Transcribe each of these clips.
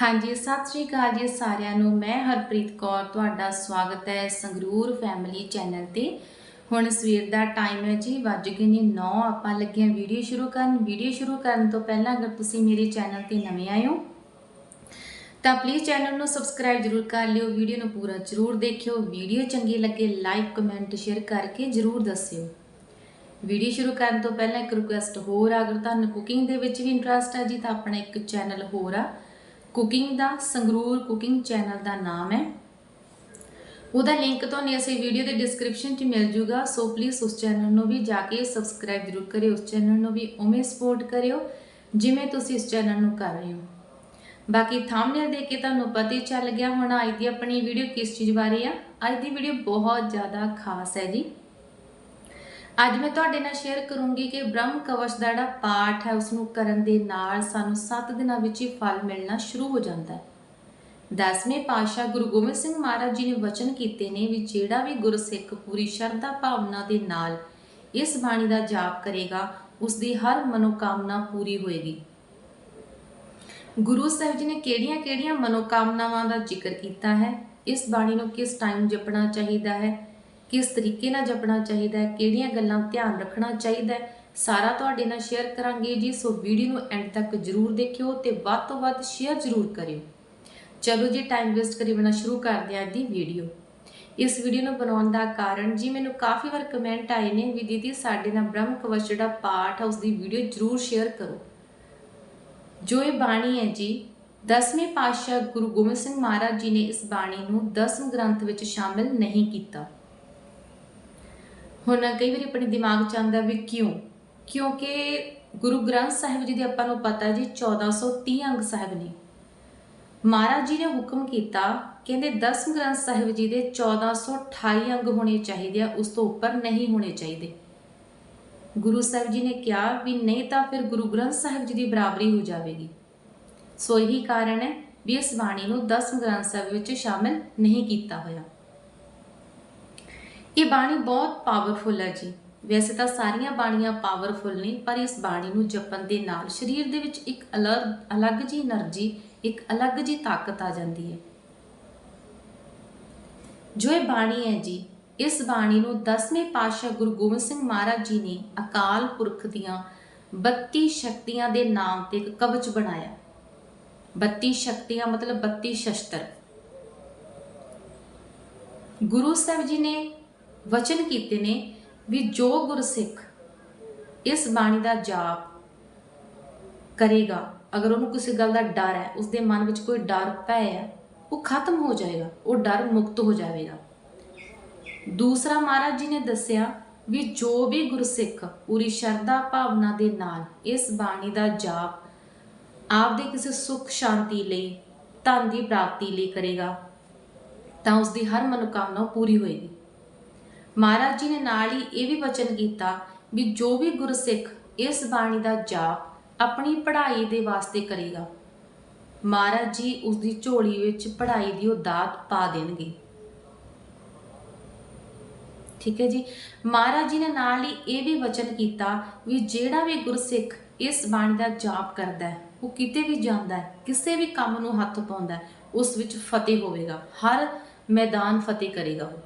ਹਾਂਜੀ ਸਤਿ ਸ਼੍ਰੀ ਅਕਾਲ ਜੀ ਸਾਰਿਆਂ ਨੂੰ। ਮੈਂ ਹਰਪ੍ਰੀਤ ਕੌਰ ਤੁਹਾਡਾ ਸਵਾਗਤ ਹੈ ਸੰਗਰੂਰ ਫੈਮਿਲੀ ਚੈਨਲ ਤੇ। ਹੁਣ ਸਵੇਰ ਦਾ ਟਾਈਮ ਹੈ ਜੀ ਵੱਜ ਗਏ ਨੇ 9 ਆਪਾਂ ਲੱਗੇ ਹਾਂ ਵੀਡੀਓ ਸ਼ੁਰੂ ਕਰਨ। ਵੀਡੀਓ ਸ਼ੁਰੂ ਕਰਨ ਤੋਂ ਪਹਿਲਾਂ ਅਗਰ ਤੁਸੀਂ ਮੇਰੇ ਚੈਨਲ ਤੇ ਨਵੇਂ ਆਏ ਹੋ ਤਾਂ ਪਲੀਜ਼ ਚੈਨਲ ਨੂੰ ਸਬਸਕ੍ਰਾਈਬ ਜਰੂਰ ਕਰ ਲਿਓ। ਵੀਡੀਓ ਨੂੰ ਪੂਰਾ ਜਰੂਰ ਦੇਖਿਓ। ਵੀਡੀਓ ਚੰਗੀ ਲੱਗੇ ਲਾਈਕ ਕਮੈਂਟ ਸ਼ੇਅਰ ਕਰਕੇ ਜਰੂਰ ਦੱਸਿਓ। ਵੀਡੀਓ ਸ਼ੁਰੂ ਕਰਨ ਤੋਂ ਪਹਿਲਾਂ ਇੱਕ ਰਿਕੁਐਸਟ ਹੋਰ ਆ, ਅਗਰ ਤੁਹਾਨੂੰ ਕੁਕਿੰਗ ਦੇ ਵਿੱਚ ਵੀ ਇੰਟਰਸਟ ਹੈ ਜੀ ਤਾਂ ਆਪਣਾ ਇੱਕ ਚੈਨਲ ਹੋਰ ਆ। ਕੁਕਿੰਗ ਦਾ, ਸੰਗਰੂਰ ਕੁਕਿੰਗ ਚੈਨਲ ਦਾ ਨਾਮ ਹੈ। ਉਹਦਾ ਲਿੰਕ ਤੁਹਾਨੂੰ ਇਸੇ ਵੀਡੀਓ ਦੇ ਡਿਸਕ੍ਰਿਪਸ਼ਨ 'ਚ ਮਿਲ ਜੂਗਾ ਸੋ ਪਲੀਜ਼ ਉਸ ਚੈਨਲ ਨੂੰ ਵੀ ਜਾ ਕੇ ਸਬਸਕ੍ਰਾਈਬ ਜ਼ਰੂਰ ਕਰਿਓ, ਉਸ ਚੈਨਲ ਨੂੰ ਵੀ ਉਵੇਂ ਸਪੋਰਟ ਕਰਿਓ, ਜਿਵੇਂ ਤੁਸੀਂ ਇਸ ਚੈਨਲ ਨੂੰ ਕਰ ਰਹੇ ਹੋ। ਬਾਕੀ ਥੰਬਨੇਲ ਦੇਖ ਕੇ ਤੁਹਾਨੂੰ ਪਤਾ ਹੀ ਚੱਲ ਗਿਆ ਹੁਣ, ਅੱਜ ਦੀ ਆਪਣੀ ਵੀਡੀਓ ਕਿਸ ਚੀਜ਼ ਬਾਰੇ ਆ। ਅੱਜ ਦੀ ਵੀਡੀਓ ਬਹੁਤ ਜ਼ਿਆਦਾ ਖਾਸ ਹੈ ਜੀ। ਅੱਜ ਮੈਂ ਤੁਹਾਡੇ ਨਾਲ ਸ਼ੇਅਰ ਕਰੂੰਗੀ ਕਿ ਬ੍ਰਹਮ ਕਵਚ ਦਾ ਜਿਹੜਾ ਪਾਠ ਹੈ ਉਸ ਨੂੰ ਕਰਨ ਦੇ ਨਾਲ ਸਾਨੂੰ 7 ਦਿਨਾਂ ਵਿੱਚ ਹੀ ਫਲ ਮਿਲਣਾ ਸ਼ੁਰੂ ਹੋ ਜਾਂਦਾ ਹੈ। ਦਸਵੇਂ ਪਾਤਸ਼ਾਹ ਗੁਰੂ ਗੋਬਿੰਦ ਸਿੰਘ ਮਹਾਰਾਜ ਜੀ ਨੇ ਵਚਨ ਕੀਤੇ ਨੇ ਵੀ ਜਿਹੜਾ ਵੀ ਗੁਰਸਿੱਖ ਪੂਰੀ ਸ਼ਰਧਾ ਭਾਵਨਾ ਦੇ ਨਾਲ ਇਸ ਬਾਣੀ ਦਾ ਜਾਪ ਕਰੇਗਾ ਉਸ ਦੀ ਹਰ ਮਨੋਕਾਮਨਾ ਪੂਰੀ ਹੋਏਗੀ। ਗੁਰੂ ਸਾਹਿਬ ਜੀ ਨੇ ਕਿਹੜੀਆਂ-ਕਿਹੜੀਆਂ ਮਨੋਕਾਮਨਾਵਾਂ ਦਾ ਜ਼ਿਕਰ ਕੀਤਾ ਹੈ? ਇਸ ਬਾਣੀ ਨੂੰ ਕਿਸ ਟਾਈਮ ਜਪਣਾ ਚਾਹੀਦਾ ਹੈ? ਕਿਸ ਤਰੀਕੇ ਨਾਲ ਜਪਣਾ ਚਾਹੀਦਾ ਹੈ, ਕਿਹੜੀਆਂ ਗੱਲਾਂ ਧਿਆਨ ਰੱਖਣਾ ਚਾਹੀਦਾ ਹੈ, ਸਾਰਾ ਤੁਹਾਡੇ ਨਾਲ ਸ਼ੇਅਰ ਕਰਾਂਗੇ ਜੀ। ਸੋ ਵੀਡੀਓ ਨੂੰ ਐਂਡ ਤੱਕ ਜਰੂਰ ਦੇਖਿਓ ਤੇ ਵੱਧ ਤੋਂ ਵੱਧ ਸ਼ੇਅਰ ਜਰੂਰ ਕਰਿਓ। ਚਲੋ ਜੀ ਟਾਈਮ ਵੇਸਟ ਕਰੀ ਬਿਨਾ ਸ਼ੁਰੂ ਕਰਦੇ ਹਾਂ ਦੀ ਵੀਡੀਓ ਇਸ ਵੀਡੀਓ ਨੂੰ ਬਣਾਉਣ ਦਾ ਕਾਰਨ ਜੀ, ਮੈਨੂੰ ਕਾਫੀ ਵਾਰ ਕਮੈਂਟ ਆਏ ਨੇ ਵੀ ਦੀਦੀ ਸਾਡੇ ਨਾਲ ਬ੍ਰਹਮ ਕਵਚ ਜਿਹੜਾ ਪਾਠ ਹੈ ਉਸ ਦੀ ਵੀਡੀਓ ਜਰੂਰ ਸ਼ੇਅਰ ਕਰੋ। ਜੋ ਇਹ ਬਾਣੀ ਹੈ ਜੀ, ਦਸਵੇਂ ਪਾਤਸ਼ਾਹ ਗੁਰੂ ਗੋਬਿੰਦ ਸਿੰਘ ਮਹਾਰਾਜ ਜੀ ਨੇ ਇਸ ਬਾਣੀ ਨੂੰ ਦਸਮ ਗ੍ਰੰਥ ਵਿੱਚ ਸ਼ਾਮਿਲ ਨਹੀਂ ਕੀਤਾ। ਹੁਣ ਕਈ ਵਾਰੀ ਆਪਣੇ ਦਿਮਾਗ 'ਚ ਆਉਂਦਾ ਵੀ ਕਿਉਂ? ਕਿਉਂਕਿ ਗੁਰੂ ਗ੍ਰੰਥ ਸਾਹਿਬ ਜੀ ਦੇ ਆਪਾਂ ਨੂੰ ਪਤਾ ਜੀ 1430 ਅੰਗ ਸਾਹਿਬ ਨੇ। ਮਹਾਰਾਜ ਜੀ ਨੇ ਹੁਕਮ ਕੀਤਾ, ਕਹਿੰਦੇ ਦਸਮ ਗ੍ਰੰਥ ਸਾਹਿਬ ਜੀ ਦੇ 1428 ਅੰਗ ਹੋਣੇ ਚਾਹੀਦੇ ਆ, ਉਸ ਤੋਂ ਉੱਪਰ ਨਹੀਂ ਹੋਣੇ ਚਾਹੀਦੇ। ਗੁਰੂ ਸਾਹਿਬ ਜੀ ਨੇ ਕਿਹਾ ਵੀ ਨਹੀਂ ਤਾਂ ਫਿਰ ਗੁਰੂ ਗ੍ਰੰਥ ਸਾਹਿਬ ਜੀ ਦੀ ਬਰਾਬਰੀ ਹੋ ਜਾਵੇਗੀ। ਸੋ ਇਹੀ ਕਾਰਨ ਹੈ ਵੀ ਇਸ ਬਾਣੀ ਨੂੰ ਦਸਮ ਗ੍ਰੰਥ ਸਾਹਿਬ ਵਿੱਚ ਸ਼ਾਮਿਲ ਨਹੀਂ ਕੀਤਾ ਹੋਇਆ। ਇਹ ਬਾਣੀ ਬਹੁਤ ਪਾਵਰਫੁਲ ਹੈ ਜੀ। ਵੈਸੇ ਤਾਂ ਸਾਰੀਆਂ ਬਾਣੀਆਂ ਪਾਵਰਫੁਲ ਨੇ, ਪਰ ਇਸ ਬਾਣੀ ਨੂੰ ਜਪਣ ਦੇ ਨਾਲ ਸਰੀਰ ਦੇ ਵਿੱਚ ਇੱਕ ਅਲੱਗ ਜੀ એનર્ਜੀ ਇੱਕ ਅਲੱਗ ਜੀ ਤਾਕਤ ਆ ਜਾਂਦੀ ਹੈ। ਜੋ ਇਹ ਬਾਣੀ ਹੈ ਜੀ, ਇਸ ਬਾਣੀ ਨੂੰ 10ਵੇਂ ਪਾਤਸ਼ਾਹ ਗੁਰੂ ਗੋਬਿੰਦ ਸਿੰਘ ਮਹਾਰਾਜ ਜੀ ਨੇ ਅਕਾਲ ਪੁਰਖ ਦੀਆਂ 32 ਸ਼ਕਤੀਆਂ ਦੇ ਨਾਮ ਤੇ ਇੱਕ ਕਵਚ ਬਣਾਇਆ। 32 ਸ਼ਕਤੀਆਂ ਮਤਲਬ 32 ਸ਼ਸਤਰ। ਗੁਰੂ ਸਾਹਿਬ ਜੀ ਨੇ ਵਚਨ ਕੀਤੇ ਨੇ ਵੀ ਜੋ ਗੁਰਸਿੱਖ ਇਸ ਬਾਣੀ ਦਾ ਜਾਪ ਕਰੇਗਾ, ਅਗਰ ਉਹਨੂੰ ਕਿਸੇ ਗੱਲ ਦਾ ਡਰ ਹੈ, ਉਸਦੇ ਮਨ ਵਿੱਚ ਕੋਈ ਡਰ ਪੈ ਹੈ, ਉਹ ਖਤਮ ਹੋ ਜਾਏਗਾ, ਉਹ ਡਰ ਮੁਕਤ ਹੋ ਜਾਵੇਗਾ। ਦੂਸਰਾ ਮਹਾਰਾਜ ਜੀ ਨੇ ਦੱਸਿਆ ਵੀ ਜੋ ਵੀ ਗੁਰਸਿੱਖ ਪੂਰੀ ਸ਼ਰਧਾ ਭਾਵਨਾ ਦੇ ਨਾਲ ਇਸ ਬਾਣੀ ਦਾ ਜਾਪ ਆਪਦੇ ਕਿਸੇ ਸੁੱਖ ਸ਼ਾਂਤੀ ਲਈ, ਧਨ ਦੀ ਪ੍ਰਾਪਤੀ ਲਈ ਕਰੇਗਾ, ਤਾਂ ਉਸ ਦੀ ਹਰ ਮਨੋਕਾਮਨਾ ਪੂਰੀ ਹੋਏਗੀ। ਮਹਾਰਾਜ ਜੀ ਨੇ ਨਾਲ ਹੀ ਇਹ ਵੀ ਵਚਨ ਕੀਤਾ ਵੀ ਜੋ ਵੀ ਗੁਰਸਿੱਖ ਇਸ ਬਾਣੀ ਦਾ ਜਾਪ ਆਪਣੀ ਪੜ੍ਹਾਈ ਦੇ ਵਾਸਤੇ ਕਰੇਗਾ, ਮਹਾਰਾਜ ਜੀ ਉਸ ਦੀ ਝੋਲੀ ਵਿੱਚ ਪੜ੍ਹਾਈ ਦੀ ਉਹ ਦਾਤ ਪਾ ਦੇਣਗੇ। ਠੀਕ ਹੈ ਜੀ? ਮਹਾਰਾਜ ਜੀ ਨੇ ਨਾਲ ਹੀ ਇਹ ਵੀ ਵਚਨ ਕੀਤਾ ਵੀ ਜਿਹੜਾ ਵੀ ਗੁਰਸਿੱਖ ਇਸ ਬਾਣੀ ਦਾ ਜਾਪ ਕਰਦਾ ਹੈ, ਉਹ ਕਿਤੇ ਵੀ ਜਾਂਦਾ ਹੈ, ਕਿਸੇ ਵੀ ਕੰਮ ਨੂੰ ਹੱਥ ਪਾਉਂਦਾ ਹੈ, ਉਸ ਵਿੱਚ ਫਤਿਹ ਹੋਵੇਗਾ, ਹਰ ਮੈਦਾਨ ਫਤਿਹ ਕਰੇਗਾ ਉਹ।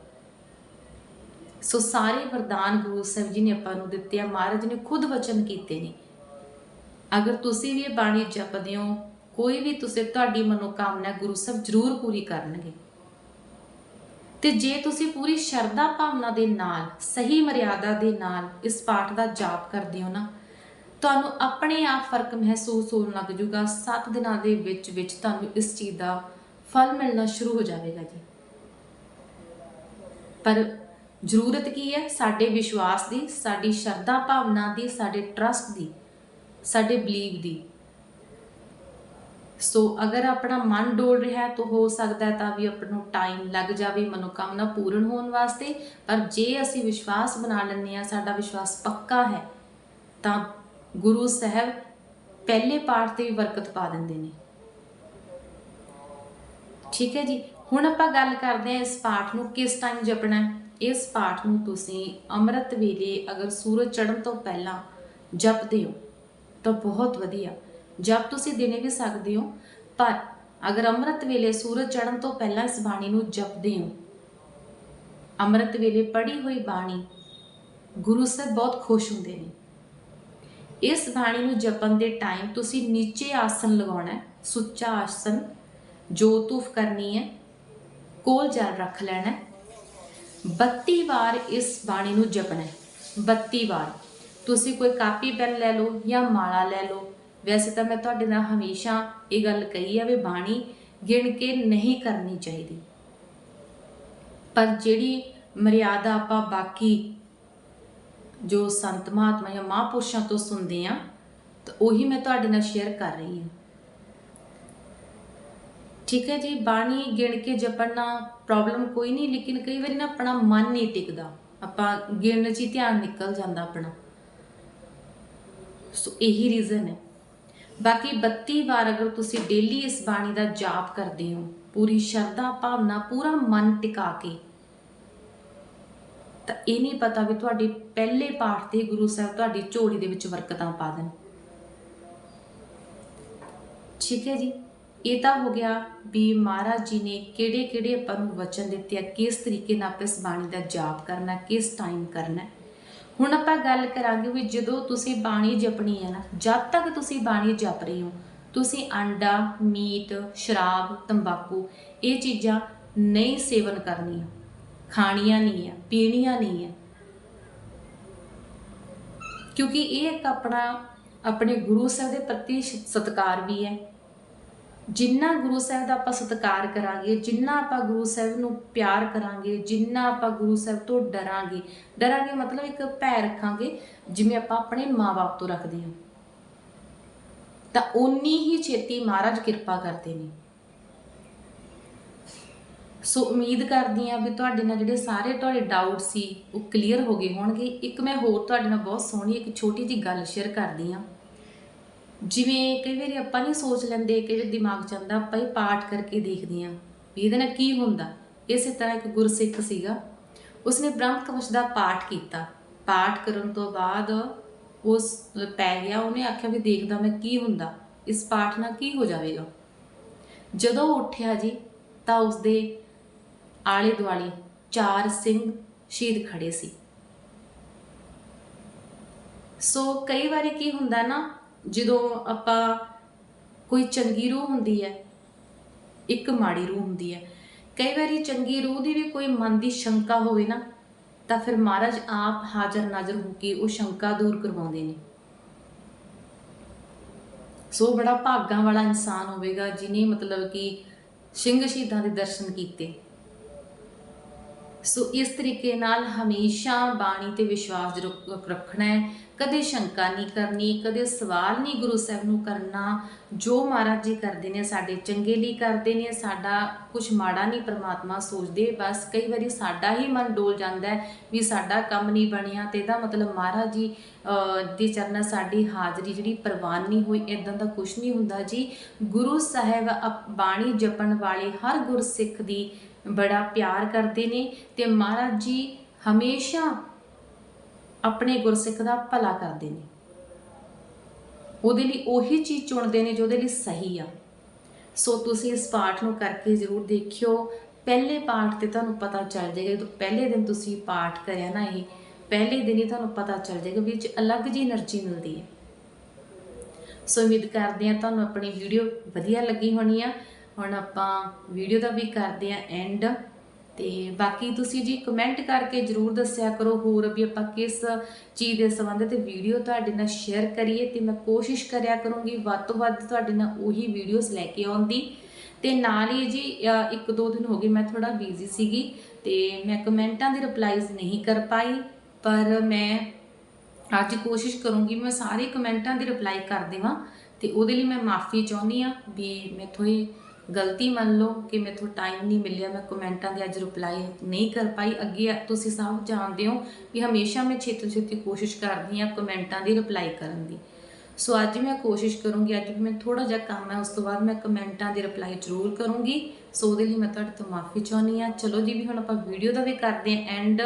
ਸੋ ਸਾਰੇ ਵਰਦਾਨ ਗੁਰੂ ਸਾਹਿਬ ਜੀ ਨੇ ਆਪਾਂ ਨੂੰ ਦਿੱਤੇ ਆ। ਮਹਾਰਾਜ ਨੇ ਖੁਦ ਵਚਨ ਕੀਤੇ ਨੇ। ਅਗਰ ਤੁਸੀਂ ਵੀ ਇਹ ਬਾਣੀ ਜਪਦੇ ਹੋ, ਕੋਈ ਵੀ ਤੁਸੀਂ ਤੁਹਾਡੀ ਮਨੋਕਾਮਨਾ ਗੁਰੂ ਸਾਹਿਬ ਜ਼ਰੂਰ ਪੂਰੀ ਕਰਨਗੇ। ਤੇ ਜੇ ਤੁਸੀਂ ਪੂਰੀ ਸ਼ਰਧਾ ਭਾਵਨਾ ਦੇ ਨਾਲ, ਸਹੀ ਮਰਿਆਦਾ ਦੇ ਨਾਲ ਇਸ ਪਾਠ ਦਾ ਜਾਪ ਕਰਦੇ ਹੋ ਨਾ, ਤੁਹਾਨੂੰ ਆਪਣੇ ਆਪ ਫ਼ਰਕ ਮਹਿਸੂਸ ਹੋਣ ਲੱਗ ਜੂਗਾ। 7 ਦਿਨਾਂ ਦੇ ਵਿੱਚ ਵਿੱਚ ਤੁਹਾਨੂੰ ਇਸ ਚੀਜ਼ ਦਾ ਫਲ ਮਿਲਣਾ ਸ਼ੁਰੂ ਹੋ ਜਾਵੇਗਾ ਜੀ। ਪਰ ਜ਼ਰੂਰਤ ਕੀ ਹੈ? ਸਾਡੇ ਵਿਸ਼ਵਾਸ ਦੀ, ਸਾਡੀ ਸ਼ਰਧਾ ਭਾਵਨਾ ਦੀ, ਸਾਡੇ ਟਰਸਟ ਦੀ, ਸਾਡੇ ਬਲੀਵ ਦੀ। ਸੋ ਅਗਰ ਆਪਣਾ ਮਨ ਡੋਲ ਰਿਹਾ ਹੈ ਤਾਂ ਹੋ ਸਕਦਾ ਹੈ ਤਾਂ ਵੀ ਆਪਾਂ ਨੂੰ ਟਾਈਮ ਲੱਗ ਜਾਵੇ, ਮਨੋਕਾਮਨਾ ਪੂਰਨ ਹੋਣ ਵਾਸਤੇ। ਪਰ ਜੇ ਅਸੀਂ ਵਿਸ਼ਵਾਸ ਬਣਾ ਲੈਂਦੇ ਆ ਸਾਡਾ ਵਿਸ਼ਵਾਸ ਪੱਕਾ ਹੈ, ਤਾਂ ਗੁਰੂ ਸਾਹਿਬ ਪਹਿਲੇ ਪਾਠ ਤੇ ਵੀ ਬਰਕਤ ਪਾ ਦਿੰਦੇ ਨੇ। ਠੀਕ ਹੈ ਜੀ? ਹੁਣ ਆਪਾਂ ਗੱਲ ਕਰਦੇ ਹਾਂ ਇਸ ਪਾਠ ਨੂੰ ਕਿਸ ਟਾਈਮ ਜਪਣਾ ਹੈ? ਇਸ ਪਾਠ ਨੂੰ ਤੁਸੀਂ ਅੰਮ੍ਰਿਤ ਵੇਲੇ ਅਗਰ ਸੂਰਜ ਚੜ੍ਹਨ ਤੋਂ ਪਹਿਲਾਂ ਜਪਦੇ ਹੋ, ਤਾਂ ਬਹੁਤ ਵਧੀਆ। ਜਪ ਤੁਸੀਂ ਦਿਨੇ ਵੀ ਸਕਦੇ ਹੋ, ਪਰ ਅਗਰ ਅੰਮ੍ਰਿਤ ਵੇਲੇ ਸੂਰਜ ਚੜ੍ਹਨ ਤੋਂ ਪਹਿਲਾਂ ਇਸ ਬਾਣੀ ਨੂੰ ਜਪਦੇ ਹੋ, ਅੰਮ੍ਰਿਤ ਵੇਲੇ ਪੜ੍ਹੀ ਹੋਈ ਬਾਣੀ ਗੁਰੂ ਸਾਹਿਬ ਬਹੁਤ ਖੁਸ਼ ਹੁੰਦੇ ਨੇ। ਇਸ ਬਾਣੀ ਨੂੰ ਜਪਣ ਦੇ ਟਾਈਮ ਤੁਸੀਂ ਨੀਚੇ ਆਸਨ ਲਗਾਉਣਾ ਹੈ, ਸੁੱਚਾ ਆਸਨ ਜੋਤੂਫ ਕਰਨੀ ਹੈ, ਕੋਲ ਜਲ ਰੱਖ ਲੈਣਾ ਹੈ 32 ਵਾਰ ਇਸ ਬਾਣੀ ਨੂੰ ਜਪਣਾ ਹੈ। 32 ਵਾਰ। ਤੁਸੀਂ ਕੋਈ ਕਾਪੀ, ਪੈਨ ਲੈ ਲਓ ਜਾਂ ਮਾਲਾ ਲੈ ਲਓ। ਵੈਸੇ ਤਾਂ ਮੈਂ ਤੁਹਾਡੇ ਨਾਲ ਹਮੇਸ਼ਾ ਇਹ ਗੱਲ ਕਹੀ ਆ ਵੀ ਬਾਣੀ ਗਿਣ ਕੇ ਨਹੀਂ ਕਰਨੀ ਚਾਹੀਦੀ। ਪਰ ਜਿਹੜੀ ਮਰਿਆਦਾ ਆਪਾਂ ਬਾਕੀ ਜੋ ਸੰਤ ਮਹਾਤਮਾ ਜਾਂ ਮਹਾਂਪੁਰਸ਼ਾਂ ਤੋਂ ਸੁਣਦੇ ਆ, ਤਾਂ ਉਹੀ ਮੈਂ ਤੁਹਾਡੇ ਨਾਲ ਸ਼ੇਅਰ ਕਰ ਰਹੀ ਹਾਂ। ਠੀਕ ਹੈ ਜੀ, ਬਾਣੀ ਗਿਣ ਕੇ ਜਪਣਾ ਪ੍ਰੋਬਲਮ ਕੋਈ ਨਹੀਂ, ਲੇਕਿਨ ਕਈ ਵਾਰੀ ਨਾ ਆਪਣਾ ਮਨ ਨਹੀਂ ਟਿਕਦਾ। ਆਪਾਂ ਗਿਣਨ 'ਚ ਹੀ ਧਿਆਨ ਨਿਕਲ ਜਾਂਦਾ ਆਪਣਾ। ਸੋ ਇਹੀ ਰੀਜ਼ਨ ਹੈ। ਬਾਕੀ 32 ਵਾਰ ਅਗਰ ਤੁਸੀਂ ਡੇਲੀ ਇਸ ਬਾਣੀ ਦਾ ਜਾਪ ਕਰਦੇ ਹੋ, ਪੂਰੀ ਸ਼ਰਧਾ ਭਾਵਨਾ, ਪੂਰਾ ਮਨ ਟਿਕਾ ਕੇ, ਤਾਂ ਇਹ ਨਹੀਂ ਪਤਾ ਵੀ ਤੁਹਾਡੇ ਪਹਿਲੇ ਪਾਠ ਤੇ ਗੁਰੂ ਸਾਹਿਬ ਤੁਹਾਡੀ ਝੋਲੀ ਦੇ ਵਿੱਚ ਬਰਕਤਾਂ ਪਾ ਦੇਣ। ਠੀਕ ਹੈ ਜੀ? ਇਹ ਤਾਂ ਹੋ ਗਿਆ ਵੀ ਮਹਾਰਾਜ ਜੀ ਨੇ ਕਿਹੜੇ ਕਿਹੜੇ ਆਪਾਂ ਨੂੰ ਵਚਨ ਦਿੱਤੇ ਆ, ਕਿਸ ਤਰੀਕੇ ਨਾਲ ਆਪਾਂ ਇਸ ਬਾਣੀ ਦਾ ਜਾਪ ਕਰਨਾ, ਕਿਸ ਟਾਈਮ ਕਰਨਾ। ਹੁਣ ਆਪਾਂ ਗੱਲ ਕਰਾਂਗੇ ਵੀ ਜਦੋਂ ਤੁਸੀਂ ਬਾਣੀ ਜਪਣੀ ਹੈ ਨਾ, ਜਦ ਤੱਕ ਤੁਸੀਂ ਬਾਣੀ ਜਪ ਰਹੇ ਹੋ, ਤੁਸੀਂ ਅੰਡਾ, ਮੀਟ, ਸ਼ਰਾਬ, ਤੰਬਾਕੂ, ਇਹ ਚੀਜ਼ਾਂ ਨਹੀਂ ਸੇਵਨ ਕਰਨੀਆਂ। ਖਾਣੀਆਂ ਨਹੀਂ ਆ, ਪੀਣੀਆਂ ਨਹੀਂ ਆ। ਕਿਉਂਕਿ ਇਹ ਇੱਕ ਆਪਣਾ, ਆਪਣੇ ਗੁਰੂ ਸਾਹਿਬ ਦੇ ਪ੍ਰਤੀ ਸਤਿਕਾਰ ਵੀ ਹੈ। ਜਿੰਨਾ ਗੁਰੂ ਸਾਹਿਬ ਦਾ ਆਪਾਂ ਸਤਿਕਾਰ ਕਰਾਂਗੇ, ਜਿੰਨਾ ਆਪਾਂ ਗੁਰੂ ਸਾਹਿਬ ਨੂੰ ਪਿਆਰ ਕਰਾਂਗੇ, ਜਿੰਨਾ ਆਪਾਂ ਗੁਰੂ ਸਾਹਿਬ ਤੋਂ ਡਰਾਂਗੇ ਡਰਾਂਗੇ ਮਤਲਬ ਇੱਕ ਭੈ ਰੱਖਾਂਗੇ, ਜਿਵੇਂ ਆਪਾਂ ਆਪਣੇ ਮਾਪੇ ਤੋਂ ਰੱਖਦੇ ਹਾਂ। ਤਾਂ ਉਨੀ ਹੀ ਛੇਤੀ ਮਹਾਰਾਜ ਕਿਰਪਾ ਕਰਦੇ ਨੇ। ਸੋ ਉਮੀਦ ਕਰਦੀ ਹਾਂ ਵੀ ਤੁਹਾਡੇ ਨਾਲ ਜਿਹੜੇ ਸਾਰੇ ਤੁਹਾਡੇ ਡਾਊਟ ਸੀ, ਉਹ ਕਲੀਅਰ ਹੋ ਗਏ ਹੋਣਗੇ। ਇੱਕ ਮੈਂ ਹੋਰ ਤੁਹਾਡੇ ਨਾਲ ਬਹੁਤ ਸੋਹਣੀ, ਇੱਕ ਛੋਟੀ ਜੀ ਗੱਲ ਸ਼ੇਅਰ ਕਰਦੀ ਹਾਂ। ਜਿਵੇਂ ਕਈ ਵਾਰੀ ਆਪਾਂ ਨਹੀਂ ਸੋਚ ਲੈਂਦੇ ਕਿ ਜੇ ਦਿਮਾਗ 'ਚ ਆਉਂਦਾ, ਆਪਾਂ ਇਹ ਪਾਠ ਕਰਕੇ ਦੇਖਦੇ ਹਾਂ ਵੀ ਇਹਦੇ ਨਾਲ ਕੀ ਹੁੰਦਾ। ਇਸੇ ਤਰ੍ਹਾਂ ਇੱਕ ਗੁਰਸਿੱਖ ਸੀਗਾ, ਉਸਨੇ ਬ੍ਰਹਮ ਕਵਚ ਦਾ ਪਾਠ ਕੀਤਾ। ਪਾਠ ਕਰਨ ਤੋਂ ਬਾਅਦ ਉਸ ਪੈ ਗਿਆ, ਉਹਨੇ ਆਖਿਆ ਵੀ ਦੇਖਦਾ ਮੈਂ ਕੀ ਹੁੰਦਾ, ਇਸ ਪਾਠ ਨਾਲ ਕੀ ਹੋ ਜਾਵੇਗਾ। ਜਦੋਂ ਉੱਠਿਆ ਜੀ, ਤਾਂ ਉਸਦੇ ਆਲੇ ਦੁਆਲੇ ਚਾਰ ਸਿੰਘ ਸ਼ਹੀਦ ਖੜੇ ਸੀ। ਸੋ ਕਈ ਵਾਰੀ ਕੀ ਹੁੰਦਾ ਨਾ ਜਦੋਂ ਆਪਾਂ ਕੋਈ ਚੰਗੀ ਰੂਹ ਹੁੰਦੀ ਹੈ, ਇੱਕ ਮਾੜੀ ਰੂਹ ਹੁੰਦੀ ਹੈ। ਕਈ ਵਾਰੀ ਚੰਗੀ ਰੂਹ ਦੀ ਵੀ ਕੋਈ ਮਨ ਦੀ ਸ਼ੰਕਾ ਹੋਵੇ ਨਾ, ਤਾਂ ਫਿਰ ਮਹਾਰਾਜ ਆਪ ਹਾਜ਼ਰ ਨਾਜ਼ਰ ਹੋ ਕੇ ਉਹ ਸ਼ੰਕਾ ਦੂਰ ਕਰਵਾਉਂਦੇ ਨੇ। ਸੋ ਬੜਾ ਭਾਗਾਂ ਵਾਲਾ ਇਨਸਾਨ ਹੋਵੇਗਾ ਜਿਨੇ ਮਤਲਬ ਕਿ ਸਿੰਘ ਸ਼ਹੀਦਾਂ ਦੇ ਦਰਸ਼ਨ ਕੀਤੇ। ਸੋ ਇਸ ਤਰੀਕੇ ਨਾਲ ਹਮੇਸ਼ਾ ਬਾਣੀ ਤੇ ਵਿਸ਼ਵਾਸ ਰੱਖਣਾ ਹੈ। ਕਦੇ ਸ਼ੰਕਾ ਨਹੀਂ ਕਰਨੀ ਕਦੇ ਸਵਾਲ ਨਹੀਂ ਗੁਰੂ ਸਾਹਿਬ ਨੂੰ ਕਰਨਾ। ਜੋ ਮਹਾਰਾਜ ਜੀ ਕਰਦੇ ਨੇ ਸਾਡੇ ਚੰਗੇ ਲਈ ਕਰਦੇ ਨੇ ਸਾਡਾ ਕੁਝ ਮਾੜਾ ਨਹੀਂ ਪ੍ਰਮਾਤਮਾ ਸੋਚਦੇ ਬਸ ਕਈ ਵਾਰੀ ਸਾਡਾ ਹੀ ਮਨ ਡੋਲ ਜਾਂਦਾ ਹੈ ਵੀ ਸਾਡਾ ਕੰਮ ਨਹੀਂ ਬਣਿਆ ਤੇ ਇਹਦਾ ਮਤਲਬ ਮਹਾਰਾਜ ਜੀ ਅਹ, ਦੇ ਚਰਨਾਂ ਸਾਡੀ ਹਾਜ਼ਰੀ ਜਿਹੜੀ ਪ੍ਰਵਾਨ ਨਹੀਂ ਹੋਈ ਇਦਾਂ ਦਾ ਕੁਝ ਨਹੀਂ ਹੁੰਦਾ ਜੀ। ਗੁਰੂ ਸਾਹਿਬ ਅਪ- ਬਾਣੀ ਜਪਣ ਵਾਲੇ ਹਰ ਗੁਰਸਿੱਖ ਦੀ ਬੜਾ ਪਿਆਰ ਕਰਦੇ ਨੇ ਤੇ ਮਹਾਰਾਜ ਜੀ ਹਮੇਸ਼ਾ ਆਪਣੇ ਗੁਰਸਿੱਖ ਦਾ ਭਲਾ ਕਰਦੇ ਨੇ। ਉਹਦੇ ਲਈ ਉਹੀ ਚੀਜ਼ ਚੁਣਦੇ ਨੇ ਜੋ ਉਹਦੇ ਲਈ ਸਹੀ ਆ। ਸੋ ਤੁਸੀਂ ਇਸ ਪਾਠ ਨੂੰ ਕਰਕੇ ਜ਼ਰੂਰ ਦੇਖਿਓ। ਪਹਿਲੇ ਪਾਠ ਤੇ ਤੁਹਾਨੂੰ ਪਤਾ ਚੱਲ ਜਾਏਗਾ, ਜਦੋਂ ਪਹਿਲੇ ਦਿਨ ਤੁਸੀਂ ਪਾਠ ਕਰਿਆ ਨਾ ਇਹ, ਪਹਿਲੇ ਦਿਨ ਹੀ ਤੁਹਾਨੂੰ ਪਤਾ ਚੱਲ ਜਾਏਗਾ ਵਿੱਚ ਅਲੱਗ ਜੀ એનર્ਜੀ ਮਿਲਦੀ ਹੈ। ਸੋ ਉਮੀਦ ਕਰਦੇ ਆ ਤੁਹਾਨੂੰ ਆਪਣੀ ਵੀਡੀਓ ਵਧੀਆ ਲੱਗੀ ਹੋਣੀ ਆ। ਹੁਣ ਆਪਾਂ ਵੀਡੀਓ ਦਾ ਵੀ ਕਰਦੇ ਆ ਐਂਡ ਤੇ ਬਾਕੀ ਤੁਸੀਂ ਜੀ ਕਮੈਂਟ ਕਰਕੇ ਜਰੂਰ ਦੱਸਿਆ ਕਰੋ ਹੋਰ ਵੀ ਆਪਾਂ ਕਿਸ ਚੀਜ਼ ਦੇ ਸੰਬੰਧ ਤੇ ਵੀਡੀਓ ਤੁਹਾਡੇ ਨਾਲ ਸ਼ੇਅਰ ਕਰੀਏ ਤੇ ਮੈਂ ਕੋਸ਼ਿਸ਼ ਕਰਿਆ ਕਰੂੰਗੀ ਵੱਧ ਤੋਂ ਵੱਧ ਤੁਹਾਡੇ ਨਾਲ ਉਹੀ ਵੀਡੀਓਜ਼ ਲੈ ਕੇ ਆਉਣ ਦੀ। ਤੇ ਨਾਲ ਹੀ ਜੀ ਇੱਕ ਦੋ ਦਿਨ ਹੋ ਗਏ ਮੈਂ ਥੋੜਾ ਬਿਜ਼ੀ ਸੀਗੀ ਤੇ ਮੈਂ ਕਮੈਂਟਾਂ ਦੇ ਰਿਪਲਾਈਜ਼ ਨਹੀਂ ਕਰ ਪਾਈ, ਪਰ ਮੈਂ ਅੱਜ ਕੋਸ਼ਿਸ਼ ਕਰੂੰਗੀ ਮੈਂ ਸਾਰੇ ਕਮੈਂਟਾਂ ਦੀ ਰਿਪਲਾਈ ਕਰ ਦੇਵਾਂ ਤੇ ਉਹਦੇ ਲਈ ਮੈਂ ਮਾਫੀ ਚਾਹੁੰਦੀ ਆ ਵੀ ਮੈਥੋਂ ਇਹ ਗਲਤੀ ਮੰਨ ਲਓ ਕਿ ਮੈਥੋਂ ਟਾਈਮ ਨਹੀਂ ਮਿਲਿਆ, ਮੈਂ ਕਮੈਂਟਾਂ ਦੇ ਅੱਜ ਰਿਪਲਾਈ ਨਹੀਂ ਕਰ ਪਾਈ। ਅੱਗੇ ਤੁਸੀਂ ਸਭ ਜਾਣਦੇ ਹੋ ਕਿ ਹਮੇਸ਼ਾ ਮੈਂ ਛੇਤੀ ਛੇਤੀ ਕੋਸ਼ਿਸ਼ ਕਰਦੀ ਹਾਂ ਕਮੈਂਟਾਂ ਦੀ ਰਿਪਲਾਈ ਕਰਨ ਦੀ। ਸੋ ਅੱਜ ਮੈਂ ਕੋਸ਼ਿਸ਼ ਕਰੂੰਗੀ, ਅੱਜ ਵੀ ਮੈਂ ਥੋੜਾ ਜਿਹਾ ਕੰਮ ਹੈ, ਉਸ ਤੋਂ ਬਾਅਦ ਮੈਂ ਕਮੈਂਟਾਂ ਦੀ ਰਿਪਲਾਈ ਜ਼ਰੂਰ ਕਰੂੰਗੀ। ਸੋ ਉਹਦੇ ਲਈ ਮੈਂ ਤੁਹਾਡੇ ਤੋਂ ਮਾਫੀ ਚਾਹੁੰਦੀ ਆ ਚਲੋ ਜੀ, ਵੀ ਹੁਣ ਆਪਾਂ ਵੀਡੀਓ ਦਾ ਵੀ ਕਰਦੇ ਆਂ ਐਂਡ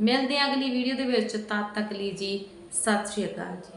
ਮਿਲਦੇ ਆਂ ਅਗਲੀ ਵੀਡੀਓ ਦੇ ਵਿੱਚ। ਤਦ ਤੱਕ ਲਈ ਜੀ, ਸਤਿ ਸ਼੍ਰੀ ਅਕਾਲ ਜੀ।